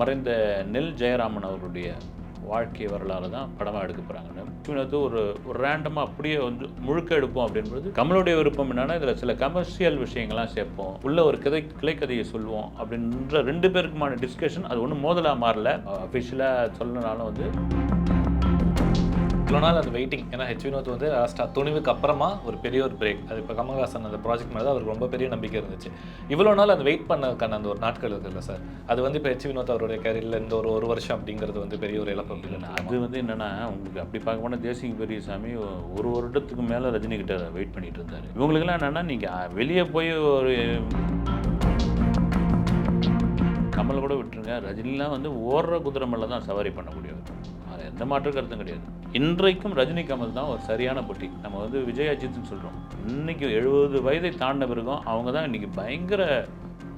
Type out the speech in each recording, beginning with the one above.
மறைந்த நெல் ஜெயராமன் அவர்களுடைய வாழ்க்கை வரலாறு தான் படமாக எடுக்க போகிறாங்கன்னு இவனது ஒரு ஒரு ரேண்டமாக அப்படியே வந்து முழுக்க எடுப்போம் அப்படின்றது கமலுடைய விருப்பம் என்னென்னா இதில் சில கமர்ஷியல் விஷயங்கள்லாம் சேர்ப்போம். உள்ள ஒரு கதை கிளைக்கதையை சொல்லுவோம் அப்படின்ற ரெண்டு பேருக்குமான டிஸ்கஷன் அது ஒன்றும் மோதலாக மாறல. அஃபிஷியலாக சொல்லனாலும் வந்து இவ்வளோ நாள் அந்த வெயிட்டிங் ஏன்னா ஹெச் வினோத் வந்து லாஸ்ட்டாக துணிவுக்கு அப்புறமா ஒரு பெரிய ஒரு பிரேக் அது இப்போ கமல்ஹாசன் அந்த ப்ராஜெக்ட் மேலே தான் அவருக்கு ரொம்ப பெரிய நம்பிக்கை இருந்துச்சு. இவ்வளோ நாள் அந்த வெயிட் பண்ணதுக்கான அந்த ஒரு நாட்கள் இருக்குல்ல சார் அது வந்து இப்போ ஹெச் வினோத் அவருடைய கேரியரில் இந்த ஒரு ஒரு வருஷம் அப்படிங்கிறது வந்து பெரிய ஒரு இழப்பு அப்படின்னு அது வந்து என்னென்னா உங்களுக்கு அப்படி பார்க்க போனால் தேசிங் பெரியசாமி ஒரு வருடத்துக்கு மேலே ரஜினிகிட்ட வெயிட் பண்ணிட்டு இருந்தார். இவங்களுக்குலாம் என்னென்னா நீங்கள் வெளியே போய் ஒரு கமல் கூட விட்டுருங்க. ரஜினிலாம் வந்து ஓடுற குதிரை மேலே தான் சவாரி பண்ணக்கூடியவர். எந்த மாற்று கருத்தும் கிடையாது. இன்றைக்கும் ரஜினி கமல் தான் ஒரு சரியான போட்டி. நம்ம வந்து விஜய் அஜித்னு சொல்கிறோம் இன்னைக்கு எழுபது வயதை தாண்ட பிறகும் அவங்க தான் இன்னைக்கு பயங்கர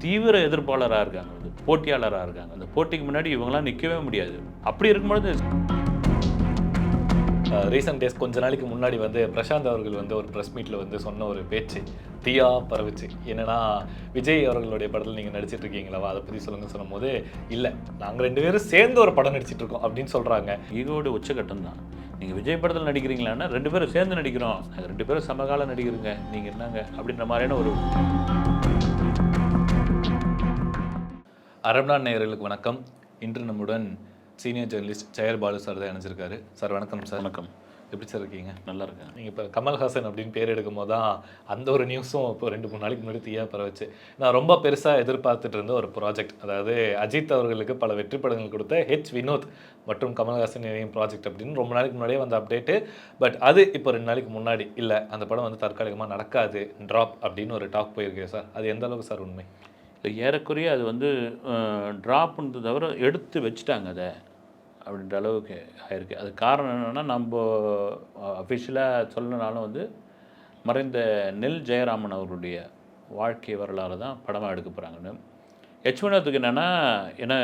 தீவிர எதிர்ப்பாளராக இருக்காங்க. வந்து போட்டியாளராக இருக்காங்க. அந்த போட்டிக்கு முன்னாடி இவங்களாம் நிற்கவே முடியாது. அப்படி இருக்கும்பொழுது ரீசெண்ட் டேஸ் கொஞ்ச நாளைக்கு முன்னாடி வந்து பிரசாந்த் அவர்கள் வந்து ஒரு ப்ரெஸ் மீட்டில் வந்து சொன்ன ஒரு பேச்சு தீயா பரவுச்சு. என்னன்னா விஜய் அவர்களுடைய படத்தில் நீங்கள் நடிச்சிட்டு இருக்கீங்களா? அதை பற்றி சொல்லுங்க சொல்லும்போது இல்லை நாங்கள் ரெண்டு பேரும் சேர்ந்து ஒரு படம் நடிச்சிட்டு இருக்கோம் அப்படின்னு சொல்கிறாங்க ஈகோட உச்சகட்டம் தான். நீங்கள் விஜய் படத்தில் நடிக்கிறீங்களான்னா ரெண்டு பேரும் சேர்ந்து நடிக்கிறோம். நாங்க ரெண்டு பேரும் சமகால நடிக்கிறீங்க நீங்கள் என்னங்க? அப்படின்ற மாதிரியான ஒரு அரப்நாட் நேயர்களுக்கு வணக்கம். இன்று நம்முடன் senior journalist Jayar Balu sir தான் இணைஞ்சிருக்காரு. சார் வணக்கம் சார் வணக்கம். எப்படி சார் இருக்கீங்க? நல்லா இருக்கேன். நீங்கள் இப்போ கமல்ஹாசன் அப்படின்னு பேர் எடுக்கும் போது தான் அந்த ஒரு நியூஸும் இப்போ ரெண்டு மூணு நாளைக்கு முன்னாடி தீயா பரவச்சு. நான் ரொம்ப பெருசாக எதிர்பார்த்துட்டு இருந்த ஒரு ப்ராஜெக்ட் அதாவது அஜித் அவர்களுக்கு பல வெற்றி படங்கள் கொடுத்த ஹெச் வினோத் மற்றும் கமல்ஹாசன் இணையும் ப்ராஜெக்ட் அப்படின்னு ரொம்ப நாளைக்கு முன்னாடியே வந்த அப்டேட்டு பட் அது இப்போ ரெண்டு நாளைக்கு முன்னாடி இல்லை அந்த படம் வந்து தற்காலிகமாக நடக்காது ட்ராப் அப்படின்னு ஒரு டாக் போயிருக்கு சார் அது எந்த அளவுக்கு சார் உண்மை? ஏறக்குறைய அது வந்து ட்ராப்ன்றது தவிர எடுத்து வச்சுட்டாங்க அதை அப்படின்ற அளவுக்கு ஆயிருக்கு. அது காரணம் என்னென்னா நம்ம அஃபிஷியலாக சொல்லனாலும் வந்து மறைந்த நெல் ஜெயராமன் அவருடைய வாழ்க்கை வரலாறு தான் படமாக எடுக்க போகிறாங்கன்னு யச்வனத்துக்கு என்னென்னா ஏன்னா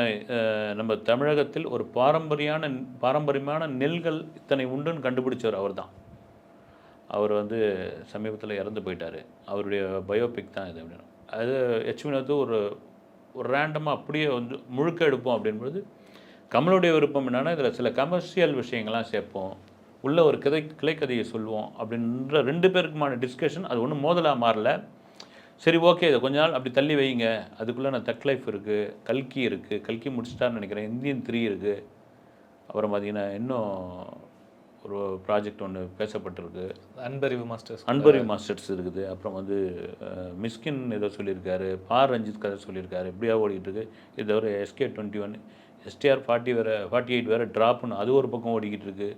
நம்ம தமிழகத்தில் ஒரு பாரம்பரியான பாரம்பரியமான நெல்கள் இத்தனை உண்டுன்னு கண்டுபிடிச்சவர் அவர் தான். அவர் வந்து சமீபத்தில் இறந்து போயிட்டார். அவருடைய பயோபிக் தான் இது அப்படின்னு. அது ஹெச் வினோத் ஒரு ஒரு ரேண்டமாக அப்படியே வந்து முழுக்க எடுப்போம் அப்படின்போது கமலுடைய விருப்பம் என்னென்னா இதில் சில கமர்ஷியல் விஷயங்கள்லாம் சேர்ப்போம். உள்ள ஒரு கதை கிளைக்கதையை சொல்லுவோம் அப்படின்ற ரெண்டு பேருக்குமான டிஸ்கஷன் அது ஒன்றும் மோதலாக மாறல. சரி ஓகே இதை கொஞ்ச நாள் அப்படி தள்ளி வைங்க. அதுக்குள்ளே நான் தக் லைஃப் இருக்குது கல்கி இருக்குது கல்கி முடிச்சிட்டான்னு நினைக்கிறேன். இந்தியன் த்ரீ இருக்குது அப்புறம் பார்த்தீங்கன்னா இன்னும் ஒரு ப்ராஜெக்ட் ஒன்று பேசப்பட்டிருக்கு. அன்பறிவு மாஸ்டர்ஸ். அன்பரி மாஸ்டர்ஸ் இருக்குது. அப்புறம் வந்து மிஸ்கின் ஏதோ சொல்லியிருக்காரு. பார் ரஞ்சித் கதை சொல்லியிருக்காரு. இப்படியா இருக்கு. இது தவிர SK twenty one STR forty வேறு ஃபார்ட்டி எயிட் வேறு ட்ராப்னு அது ஒரு பக்கம் ஓடிக்கிட்டு இருக்கு.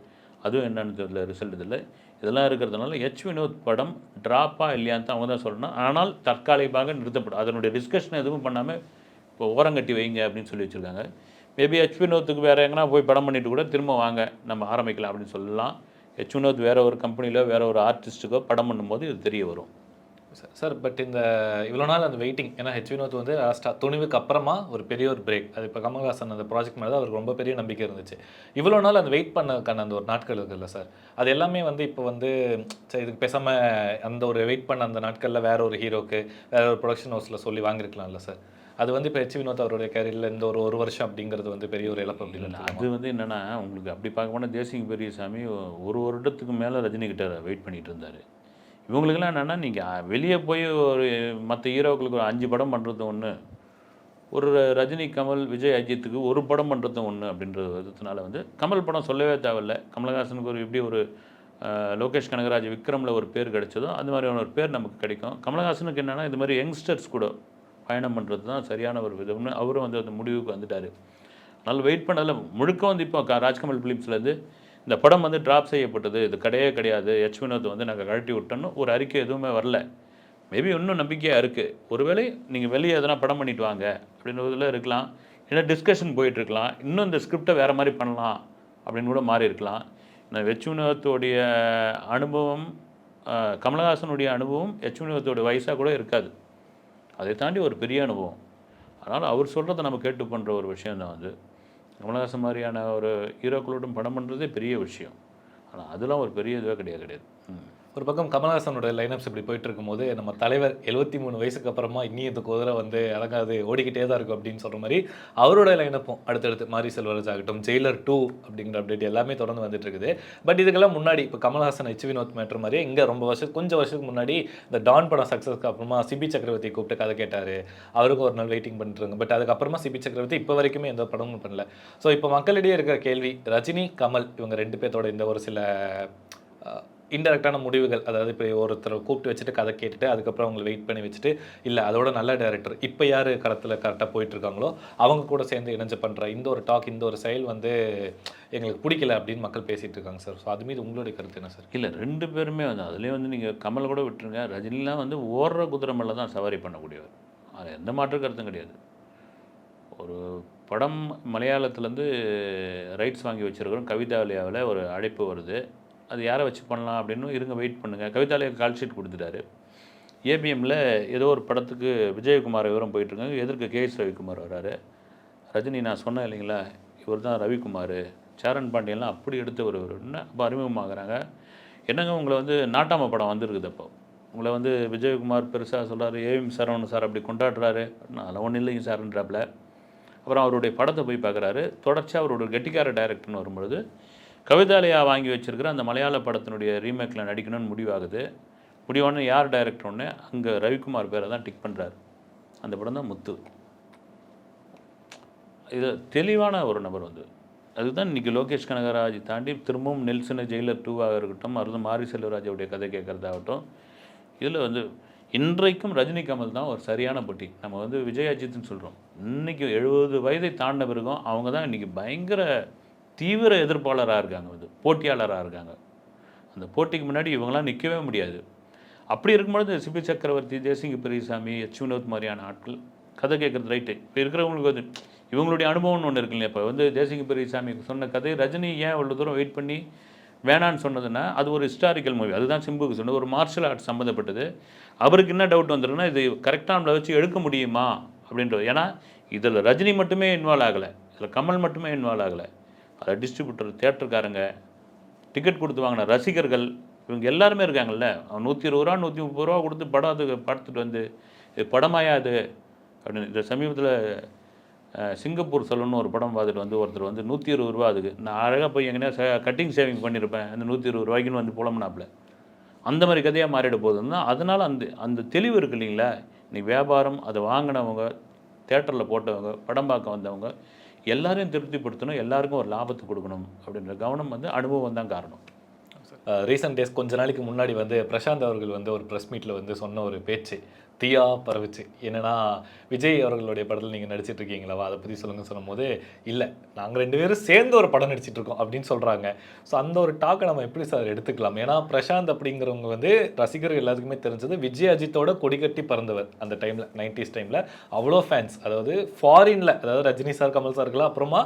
அதுவும் என்னன்னு தெரியல ரிசல்ட் இதில் இதெல்லாம் இருக்கிறதுனால ஹெச் வினோத் படம் ட்ராப்பா இல்லையான்னு தான் அவங்க தான் சொல்லணும். ஆனால் தற்காலிகமாக நிறுத்தப்படும். அதனுடைய டிஸ்கஷன் எதுவும் பண்ணாமல் இப்போ ஓரங்கட்டி வைங்க அப்படின்னு சொல்லி வச்சுருக்காங்க. மேபி ஹெச் வினோத்துக்கு வேறு எங்கன்னா போய் படம் பண்ணிட்டு கூட திரும்ப வாங்க நம்ம ஆரம்பிக்கலாம் அப்படின்னு சொல்லலாம். ஹெச் வினோத் வேறு ஒரு கம்பெனியிலோ வேறு ஒரு ஆர்டிஸ்ட்டுக்கோ படம் பண்ணும்போது இது தெரிய வரும். சார் சார் பட் இந்த இவ்வளோ நாள் அந்த வெயிட்டிங் ஏன்னா ஹெச் வினோத் வந்து லாஸ்ட்டாக துணிவுக்கு அப்புறமா ஒரு பெரிய ஒரு பிரேக் அது இப்போ கமல்ஹாசன் அந்த ப்ராஜெக்ட் மேலே தான் அவருக்கு ரொம்ப பெரிய நம்பிக்கை இருந்துச்சு. இவ்வளோ நாள் அந்த வெயிட் பண்ணதுக்கான அந்த ஒரு நாட்கள் இருக்குல்ல சார் அது எல்லாமே வந்து இப்போ வந்து சரி இதுக்கு பேசாமல் அந்த ஒரு வெயிட் பண்ண அந்த நாட்களில் வேற ஒரு ஹீரோக்கு வேற ஒரு ப்ரொடக்ஷன் ஹவுஸில் சொல்லி வாங்கியிருக்கலாம்ல சார் அது வந்து இப்போ ஹெச் வினோத் அவருடைய கேரியரில் இந்த ஒரு ஒரு வருஷம் அப்படிங்கிறது வந்து பெரிய ஒரு இழப்பு அப்படி இல்லை அது வந்து என்னன்னா உங்களுக்கு அப்படி பார்க்க போனால் தேசிங்க பெரியசாமி ஒரு வருடத்துக்கு மேலே ரஜினி கிட்ட வெயிட் பண்ணிட்டு இருந்தார். இவங்களுக்கெல்லாம் என்னென்னா நீங்கள் வெளியே போய் ஒரு மற்ற ஹீரோக்களுக்கு ஒரு அஞ்சு படம் பண்ணுறது ஒன்று ஒரு ரஜினி கமல் விஜய் அஜித்துக்கு ஒரு படம் பண்ணுறது ஒன்று அப்படின்ற விதத்தினால வந்து கமல் படம் சொல்லவே தேவையில்ல. கமலஹாசனுக்கு ஒரு எப்படி ஒரு லோகேஷ் கனகராஜ் விக்ரமில் ஒரு பேர் கிடைச்சதோ அந்த மாதிரியான ஒரு பேர் நமக்கு கிடைக்கும். கமலஹாசனுக்கு என்னென்னா இது மாதிரி யங்ஸ்டர்ஸ் கூட பயணம் பண்ணுறது தான் சரியான ஒரு விதம்னு அவரும் வந்து அந்த முடிவுக்கு வந்துட்டார். அதனால் வெயிட் பண்ணதில் முழுக்க வந்து இப்போ ராஜ்கமல் ஃபிலிம்ஸ்லேருந்து இந்த படம் வந்து ட்ராப் செய்யப்பட்டது. இது கிடையவே கிடையாது. எச் வினோத் வந்து நாங்கள் கழட்டி விட்டோன்னு ஒரு அறிக்கை எதுவுமே வரல. மேபி இன்னும் நம்பிக்கையாக இருக்குது ஒருவேளை நீங்கள் வெளியே எதனா படம் பண்ணிட்டு வாங்க அப்படின்றதுல இருக்கலாம். இல்லை டிஸ்கஷன் போயிட்டுருக்கலாம் இன்னும் இந்த ஸ்கிரிப்டை வேறு மாதிரி பண்ணலாம் அப்படின்னு கூட மாறி இருக்கலாம். இந்த எச் வினோத்தோடைய அனுபவம் கமலஹாசனுடைய அனுபவம் எச் வினோத்தோடைய வயசாக கூட இருக்காது. அதை தாண்டி ஒரு பெரிய அனுபவம். அதனால் அவர் சொல்கிறத நம்ம கேட்டு பண்ணுற ஒரு விஷயம் தான் வந்து கமலஹாசன் மாதிரியான ஒரு ஹீரோக்களோடும் படம் பண்ணுறதே பெரிய விஷயம். ஆனால் அதெல்லாம் ஒரு பெரிய இதுவே கிடையாது கிடையாது. ம். ஒரு பக்கம் கமல்ஹாசனோட லைனப்ஸ் இப்படி போயிட்டு இருக்கும்போது நம்ம தலைவர் எழுபத்தி மூணு வயசுக்கு அப்புறமா இன்னும் இந்த குதிரை வந்து இறங்காது ஓடிக்கிட்டே தான் இருக்கும் அப்படின்னு சொல்கிற மாதிரி அவரோட லைனப்பும் அடுத்தடுத்து மாரி செல்வராஜ் ஆகட்டும் ஜெயிலர் டூ அப்படிங்கிற அப்டேட் எல்லாமே தொடர்ந்து வந்துட்டு இருக்குது. பட் இதுக்கெல்லாம் முன்னாடி இப்போ கமல்ஹாசன் எச் வினோத் மேட்ரு மாதிரி இங்கே ரொம்ப வருஷம் கொஞ்சம் வருஷத்துக்கு முன்னாடி இந்த டான் படம் சக்ஸஸ்க்கு அப்புறமா சிபி சக்கரவர்த்தி கூப்பிட்டு கதை கேட்டார். அவருக்கும் ஒரு நாள் வெயிட்டிங் பண்ணிட்டுருங்க பட் அதுக்கப்புறமா சிபி சக்கரவர்த்தி இப்போ வரைக்குமே எந்த படமும் பண்ணல. ஸோ இப்போ மக்களிடையே இருக்கிற கேள்வி ரஜினி கமல் இவங்க ரெண்டு பேர்த்தோட இந்த ஒரு சில இன்டெரக்டான முடிவுகள் அதாவது இப்போ ஒருத்தரை கூப்பிட்டு வச்சுட்டு கதை கேட்டுட்டு அதுக்கப்புறம் அவங்களை வெயிட் பண்ணி வச்சுட்டு இல்லை அதோட நல்ல டேரக்டர் இப்போ யார் களத்தில் கரெக்டாக போயிட்டுருக்காங்களோ அவங்க கூட சேர்ந்து இணைஞ்சு பண்ணுற இந்த ஒரு டாக் இந்த ஒரு செயல் வந்து எங்களுக்கு பிடிக்கல அப்படின்னு மக்கள் பேசிகிட்டு இருக்காங்க சார் ஸோ அது மீது உங்களுடைய கருத்து என்ன சார் இல்லை ரெண்டு பேருமே வந்து அதுலேயே வந்து நீங்கள் கமல் கூட விட்டுருங்க. ரஜினிலாம் வந்து ஓடுற குதிரை மேலே தான் சவாரி பண்ணக்கூடியவர். அது எந்த மாற்று கருத்தும் கிடையாது. ஒரு படம் மலையாளத்துலேருந்து ரைட்ஸ் வாங்கி வச்சுருக்கிறோம். கவிதாலயாவில் ஒரு அழைப்பு வருது. அது யாரை வச்சு பண்ணலாம் அப்படின்னு இருங்க வெயிட் பண்ணுங்கள் கவிதாலயா கால் ஷீட் கொடுத்துட்டாரு. ஏபிஎம்மில் ஏதோ ஒரு படத்துக்கு விஜயகுமார் விவரம் போயிட்டுருக்காங்க. எதிர்க்க கேஎஸ் ரவிக்குமார் வராரு. ரஜினி நான் சொன்னேன் இல்லைங்களா? இவர் தான் ரவிக்குமார். சேரன் பாண்டியன்லாம் அப்படி எடுத்த ஒரு அப்போ அறிமுகமாகறாங்க? என்னங்க உங்களை வந்து நாட்டாம படம் வந்திருக்குது அப்போ? உங்களை வந்து விஜயகுமார் பெருசாக சொல்கிறாரு ஏவிஎம் சரவணன் சார் அப்படி கொண்டாடுறாரு. அதெல்லாம் ஒன்றும் இல்லைங்க சார்ன்றாப்புல அப்புறம் அவருடைய படத்தை போய் பார்க்குறாரு. தொடர்ச்சியாக அவரோட கெட்டிக்கார டைரக்டர்னு வரும்பொழுது கவிதாலயா வாங்கி வச்சிருக்கிற அந்த மலையாள படத்தினுடைய ரீமேக்கில் நடிக்கணும்னு முடிவாகுது. முடிவானே யார் டைரக்டர் ஒன்று அங்கே ரவிக்குமார் பேரை தான் டிக் பண்ணுறாரு அந்த படம் தான் முத்து. இது தெளிவான ஒரு நபர் வந்து. அதுதான் இன்றைக்கி லோகேஷ் கனகராஜ் தாண்டி திரும்பவும் நெல்சனு ஜெயிலர் டூவாக இருக்கட்டும் மருந்து மாரி செல்வராஜாவுடைய கதை கேட்குறதாகட்டும் இதில் வந்து இன்றைக்கும் ரஜினி கமல் தான் ஒரு சரியான போட்டி. நம்ம வந்து விஜய் அஜித்னு சொல்கிறோம் இன்றைக்கி எழுபது வயதை தாண்டின பிறகும் அவங்க தான் இன்றைக்கி பயங்கர தீவிர எதிர்ப்பாளராக இருக்காங்க வந்து போட்டியாளராக இருக்காங்க. அந்த போட்டிக்கு முன்னாடி இவங்களாம் நிற்கவே முடியாது. அப்படி இருக்கும்பொழுது சிபி சக்கரவர்த்தி தேசிங்க பெரியசாமி எச் வினோத் மாதிரியான ஆட்கள் கதை கேட்குறது ரைட்டு இப்போ இருக்கிறவங்களுக்கு வந்து இவங்களுடைய அனுபவம்னு ஒன்று இருக்கு இல்லையா இப்போ? வந்து தேசிங்க பெரியசாமி சொன்ன கதை ரஜினி ஏன் இவ்வளோ தூரம் வெயிட் பண்ணி வேணான்னு சொன்னதுன்னா அது ஒரு ஹிஸ்டாரிக்கல் மூவி அதுதான் சிம்புக்கு சொன்னது. ஒரு மார்ஷல் ஆர்ட்ஸ் சம்மந்தப்பட்டது அவருக்கு என்ன டவுட் வந்துருக்குன்னா இது கரெக்டாக நம்மளை வச்சு எடுக்க முடியுமா? அப்படின்றது ஏன்னா இதில் ரஜினி மட்டுமே இன்வால்வ் ஆகலை. இதில் கமல் மட்டுமே இன்வால்வ் ஆகலை. அதை டிஸ்ட்ரிபியூட்டர் தேட்டருக்காரங்க டிக்கெட் கொடுத்து வாங்கின ரசிகர்கள் இவங்க எல்லாருமே இருக்காங்கல்ல? அவன் நூற்றி இருபது ரூபா நூற்றி முப்பது ரூபா கொடுத்து படம் அது படுத்துட்டு வந்து இது படமாயா அது அப்படின்னு இந்த சமீபத்தில் சிங்கப்பூர் சொல்லணும்னு ஒரு படம் பார்த்துட்டு வந்து ஒருத்தர் வந்து நூற்றி இருபது ரூபா அதுக்கு. நான் அழகாக போய் எங்கேனா கட்டிங் சேவிங் பண்ணியிருப்பேன் அந்த நூற்றி இருபது ரூபாய்க்குன்னு வந்து புலம்புனாப்புல. அந்த மாதிரி கதையாக மாறிட போகுதுன்னா அதனால் அந்த அந்த தெளிவு இருக்கு இல்லைங்களா? இன்றைக்கி வியாபாரம் அதை வாங்கினவங்க தேட்டரில் போட்டவங்க படம் பார்க்க வந்தவங்க எல்லாரையும் திருப்திப்படுத்தணும் எல்லாருக்கும் ஒரு லாபத்தை கொடுக்கணும் அப்படின்ற கவனம் வந்து அனுபவம் தான் காரணம். ரீசெண்ட் டேஸ் கொஞ்ச நாளைக்கு முன்னாடி வந்து பிரசாந்த் அவர்கள் வந்து ஒரு ப்ரெஸ் மீட்டில் வந்து சொன்ன ஒரு பேச்சு. தீயா பரவுச்சு. என்னென்னா விஜய் அவர்களுடைய படத்தில் நீங்கள் நடிச்சிட்டு இருக்கீங்களா அதை பற்றி சொல்லுங்கள் சொல்லும்போது இல்லை. நாங்கள் ரெண்டு பேரும் சேர்ந்து ஒரு படம் நடிச்சிட்டு இருக்கோம் அப்படின்னு சொல்கிறாங்க ஸோ அந்த ஒரு டாக்கை நம்ம எப்படி சார் எடுத்துக்கலாம்? ஏன்னா பிரசாந்த் அப்படிங்கிறவங்க வந்து ரசிகர்கள் எல்லாத்துக்குமே தெரிஞ்சது விஜய் அஜித்தோட கொடிகட்டி பறந்தவர் அந்த டைமில் நைன்டிஸ் டைமில். அவ்வளோ ஃபேன்ஸ் அதாவது ஃபாரினில் அதாவது ரஜினி சார் கமல் சார்க்கெல்லாம் அப்புறமா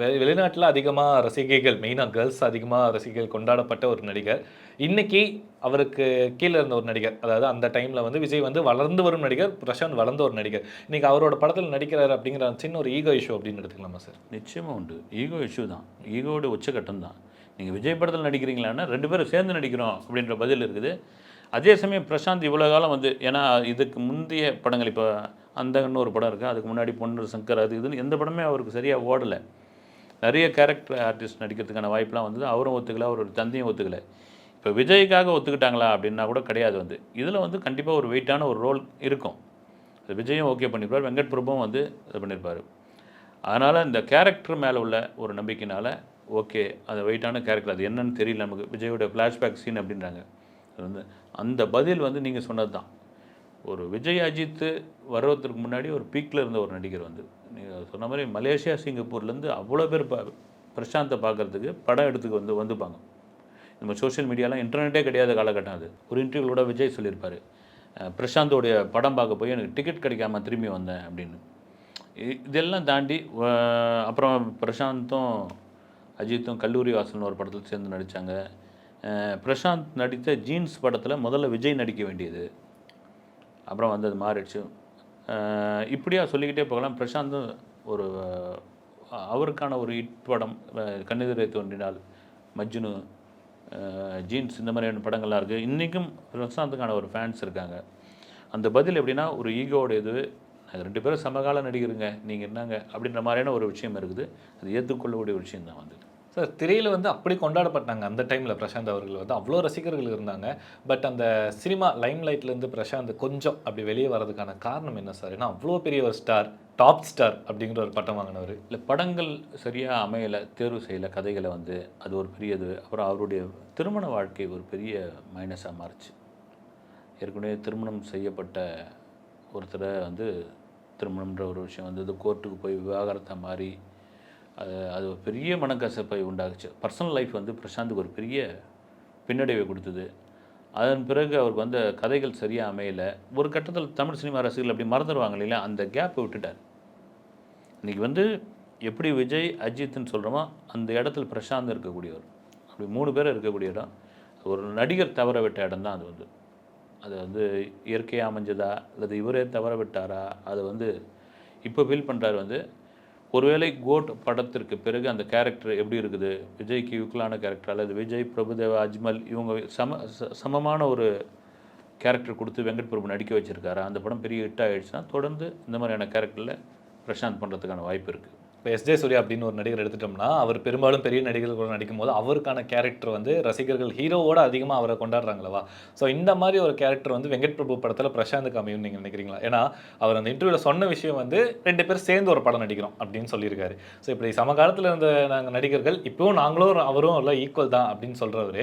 வெ- வெளிநாட்டில் அதிகமாக ரசிகைகள் மெயினாக கேர்ள்ஸ் அதிகமாக ரசிகைகள் கொண்டாடப்பட்ட ஒரு நடிகர். இன்னைக்கு அவருக்கு கீழே இருந்த ஒரு நடிகர் அதாவது அந்த டைமில் வந்து விஜய் வந்து வளர்ந்து வரும் நடிகர் பிரசாந்த் வளர்ந்த ஒரு நடிகர். இன்றைக்கி அவரோட படத்தில் நடிக்கிறார் அப்படிங்கிற சின்ன ஒரு ஈகோ இஷ்யூ அப்படின்னு எடுத்துக்கலாமா சார் நிச்சயமாக உண்டு. ஈகோ இஷ்யூ தான். ஈகோட உச்சக்கட்டம் தான். நீங்கள் விஜய் படத்தில் நடிக்கிறீங்களான்னா ரெண்டு பேரும் சேர்ந்து நடிக்கிறோம் அப்படின்ற பதில் இருக்குது. அதே சமயம் பிரசாந்த் இவ்வளோ காலம் வந்து ஏன்னா இதுக்கு முந்தைய படங்கள் இப்போ அந்தகன்னு ஒரு படம் இருக்குது அதுக்கு முன்னாடி பொண்ணு சங்கர் அது இதுன்னு எந்த படமே அவருக்கு சரியாக ஓடலை. நிறைய கேரக்டர் ஆர்டிஸ்ட் நடிக்கிறதுக்கான வாய்ப்பெலாம் வந்தது. அவரும் ஒத்துக்கல அவரோட தந்தையும் ஒத்துக்கலை. இப்போ விஜய்க்காக ஒத்துக்கிட்டாங்களா அப்படின்னா கூட கிடையாது வந்து. இதில் வந்து கண்டிப்பாக ஒரு வெயிட்டான ஒரு ரோல் இருக்கும். அது விஜயும் ஓகே பண்ணியிருப்பார் வெங்கட் பிரபுவும் வந்து இது பண்ணியிருப்பார் அதனால் இந்த கேரக்டர் மேலே உள்ள ஒரு நம்பிக்கைனால் ஓகே அது வெயிட்டான கேரக்டர் அது என்னன்னு தெரியல நமக்கு. விஜயோட ஃப்ளாஷ்பேக் சீன் அப்படின்றாங்க. அது வந்து அந்த பதில் வந்து நீங்கள் சொன்னது தான் ஒரு விஜய் அஜித் வர்றதுக்கு முன்னாடி ஒரு பீக்கில் இருந்த ஒரு நடிகர் வந்து. நீங்கள் சொன்ன மாதிரி மலேசியா சிங்கப்பூர்லேருந்து அவ்வளோ பேர் ப பிரசாந்தை பார்க்கறதுக்கு படம் எடுத்துக்கு வந்து வந்துப்பாங்க. நம்ம சோஷியல் மீடியாலாம் இன்டர்நெட்டே கிடையாத காலகட்டம் அது. ஒரு இன்டர்வியூலோட விஜய் சொல்லியிருப்பார். பிரசாந்தோடைய படம் பார்க்க போய் எனக்கு டிக்கெட் கிடைக்காம திரும்பி வந்தேன் அப்படின்னு. இதெல்லாம் தாண்டி அப்புறம் பிரசாந்தும் அஜித்தும் கல்லூரி வாசல்னு ஒரு படத்தில் சேர்ந்து நடித்தாங்க பிரசாந்த் நடித்த ஜீன்ஸ் படத்தில் முதல்ல விஜய் நடிக்க வேண்டியது. அப்புறம் வந்தது மாறிடுச்சு. இப்படியா சொல்லிக்கிட்டே போகலாம். பிரசாந்தும் ஒரு அவருக்கான ஒரு இட் படம் கண்ணிதரை தோன்றினால் மஜ்னு ஜீன்ஸ் இந்த மாதிரியான படங்கள்லாம் இருக்குது இன்றைக்கும் பிரசாந்துக்கான ஒரு ஃபேன்ஸ் இருக்காங்க. அந்த பதில் எப்படின்னா ஒரு ஈகோட இது நாங்கள் ரெண்டு பேரும் சமகால நடிகருங்க நீங்கள் என்னங்க? அப்படின்ற மாதிரியான ஒரு விஷயம் இருக்குது. அது ஏற்றுக்கொள்ளக்கூடிய ஒரு விஷயம் தான் வந்து சார் திரையில் வந்து அப்படி கொண்டாடப்பட்டாங்க அந்த டைமில் பிரசாந்த் அவர்கள். வந்து அவ்வளோ ரசிகர்கள் இருந்தாங்க. பட் அந்த சினிமா லைம் லைட்லேருந்து பிரசாந்த் கொஞ்சம் அப்படி வெளியே வரதுக்கான காரணம் என்ன சார்? ஏன்னா அவ்வளோ பெரிய ஒரு ஸ்டார் டாப் ஸ்டார் அப்படிங்கிற ஒரு பட்டம் வாங்கினவர். இல்லை படங்கள் சரியாக அமையலை தேர்வு செய்யலை கதைகளை வந்து அது ஒரு பெரியது. அப்புறம் அவருடைய திருமண வாழ்க்கை ஒரு பெரிய மைனஸாக மாறிச்சு. ஏற்கனவே திருமணம் செய்யப்பட்ட ஒருத்தரை வந்து திருமணம்ன்ற ஒரு விஷயம் வந்து இது கோர்ட்டுக்கு போய் விவாகரத்தை மாறி அது அது ஒரு பெரிய மனக்கசப்பை உண்டாகுச்சு பர்சனல் லைஃப் வந்து பிரசாந்துக்கு ஒரு பெரிய பின்னடைவை கொடுத்தது. அதன் பிறகு அவருக்கு வந்த கதைகள் சரியாக அமையலை. ஒரு கட்டத்தில் தமிழ் சினிமா ரசிகர்கள் அப்படி மறந்துடுவாங்க இல்லையா அந்த கேப்பை விட்டுட்டார். இன்றைக்கி வந்து எப்படி விஜய் அஜித்னு சொல்கிறோமோ அந்த இடத்துல பிரசாந்த் இருக்கக்கூடியவர். அப்படி மூணு பேர் இருக்கக்கூடிய இடம். ஒரு நடிகர் தவற விட்ட இடம் தான் அது வந்து. அது வந்து இயற்கையாக அமைஞ்சதா அல்லது இவரே தவற விட்டாரா அது வந்து இப்போ ஃபீல் பண்ணுறாரு வந்து ஒருவேளை கோட் படத்திற்கு பிறகு அந்த கேரக்டர் எப்படி இருக்குது? விஜய்க்கு யூக்கலான கேரக்டர் அல்லது விஜய் பிரபுதேவா அஜ்மல் இவங்க சம ச- சமமான ஒரு கேரக்டர் கொடுத்து வெங்கட் பிரபு நடிக்க வச்சுருக்காரா? அந்த படம் பெரிய ஹிட் ஆகிடுச்சுன்னா தொடர்ந்து இந்த மாதிரியான கேரக்டரில் பிரசாந்த் பண்ணுறதுக்கான வாய்ப்பு இருக்குது இப்போ எஸ் ஜே சூர்யா அப்படின்னு ஒரு நடிகர் எடுத்துட்டோம்னா அவர் பெரும்பாலும் பெரிய நடிகர்கள் நடிக்கும் போது அவருக்கான கேரக்டர் வந்து ரசிகர்கள் ஹீரோவோட அதிகமாக அவரை கொண்டாடுறாங்களவா ஸோ இந்த மாதிரி ஒரு கேரக்டர் வந்து வெங்கட் பிரபு படத்தில் பிரசாந்துக்கு அமையும் நீங்கள் நினைக்கிறீங்களா? ஏன்னா அவர் அந்த இன்டர்வியூவில் சொன்ன விஷயம் வந்து ரெண்டு பேர் சேர்ந்து ஒரு படம் நடிக்கிறோம் அப்படின்னு சொல்லியிருக்காரு. ஸோ இப்படி சமகாலத்தில் இருந்த நாங்கள் நடிகர்கள் இப்போவும் நாங்களும் அவரும் எல்லாம் ஈக்குவல் தான் அப்படின்னு சொல்கிறவர்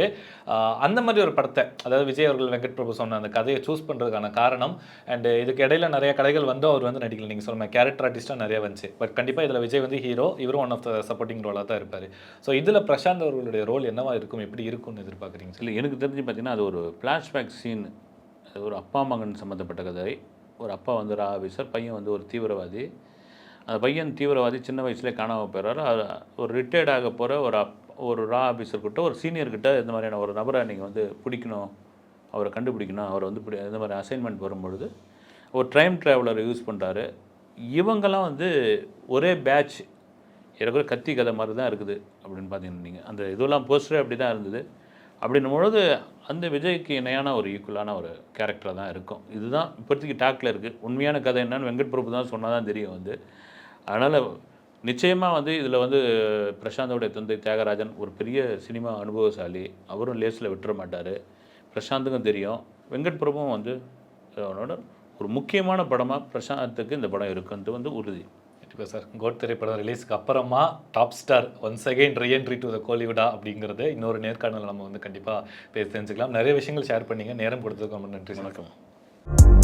அந்த மாதிரி ஒரு படத்தை அதாவது விஜய் அவர்கள் வெங்கட் பிரபு சொன்ன அந்த கதையை சூஸ் பண்ணுறதுக்கான காரணம் அண்ட் இதுக்கு இடையில நிறைய கதைகள் வந்து அவர் வந்து நடிக்கல. நீங்கள் சொன்ன கேரக்டர் ஆர்டிஸ்ட்டாக நிறைய வந்துச்சு. பட் கண்டிப்பாக இதில் விஜய் வந்து ஹீரோ இவரும் ஒன் ஆஃப் த சப்போர்ட்டிங் ரோலாக தான் இருப்பார். ஸோ இதில் பிரசாந்த் அவர்களுடைய ரோல் என்னவா இருக்கும் எப்படி இருக்கும்னு எதிர்பார்க்குறீங்க? இல்லை எனக்கு தெரிஞ்சு பார்த்தீங்கன்னா அது ஒரு ஃப்ளாஷ்பேக் சீன் அது ஒரு அப்பா மகன் சம்மந்தப்பட்ட கதை. ஒரு அப்பா வந்து ஒரு ஆஃபீஸர் பையன் வந்து ஒரு தீவிரவாதி. அந்த பையன் தீவிரவாதி சின்ன வயசுலேயே காணாமல் போயிடுறாரு. ஒரு ரிட்டையர்ட் ஆக போகிற ஒரு அப் ஒரு ரா ஆஃபீஸர்கிட்ட ஒரு சீனியர்கிட்ட இந்த மாதிரியான ஒரு நபரை நீங்கள் வந்து பிடிக்கணும். அவரை கண்டுபிடிக்கணும். அவரை வந்து பிடி இந்த மாதிரி அசைன்மெண்ட் வரும்பொழுது ஒரு டைம் ட்ராவலரை யூஸ் பண்ணுறாரு இவங்கெல்லாம் வந்து ஒரே பேட்ச் ஏறக்குறைய கத்தி கதை மாதிரி தான் இருக்குது அப்படின்னு பார்த்தீங்கன்னா நீங்கள் அந்த இதெல்லாம் போஸ்டரே அப்படி தான் இருந்தது. அப்படின்னும் பொழுது அந்த விஜய்க்கு இணையான ஒரு ஈக்குவலான ஒரு கேரக்டராக தான் இருக்கும். இதுதான் இப்போதைக்கு டாக்கில் இருக்குது உண்மையான கதை என்னன்னு வெங்கட் பிரபு தான் சொன்னால் தான் தெரியும் வந்து. அதனால் நிச்சயமாக வந்து இதில் வந்து பிரசாந்தோடைய தந்தை தியாகராஜன் ஒரு பெரிய சினிமா அனுபவசாலி. அவரும் லேஸில் விட்டுற மாட்டார். பிரசாந்துக்கும் தெரியும். வெங்கட் பிரபுவும் வந்து அவனோட ஒரு முக்கியமான படமாக பிரசாந்துக்கு இந்த படம் இருக்குன்ட்டு வந்து உறுதி. கண்டிப்பாக சார். கோட் திரைப்படம் ரிலீஸ்க்கு அப்புறமா top star once again reentry to the கோலிவுடா அப்படிங்கிறது இன்னொரு நேர்காணல் நம்ம வந்து கண்டிப்பாக பேசி தெரிஞ்சுக்கலாம். நிறைய விஷயங்கள் ஷேர் பண்ணீங்க. நேரம் கொடுத்ததுக்கு ரொம்ப நன்றி. வணக்கம்.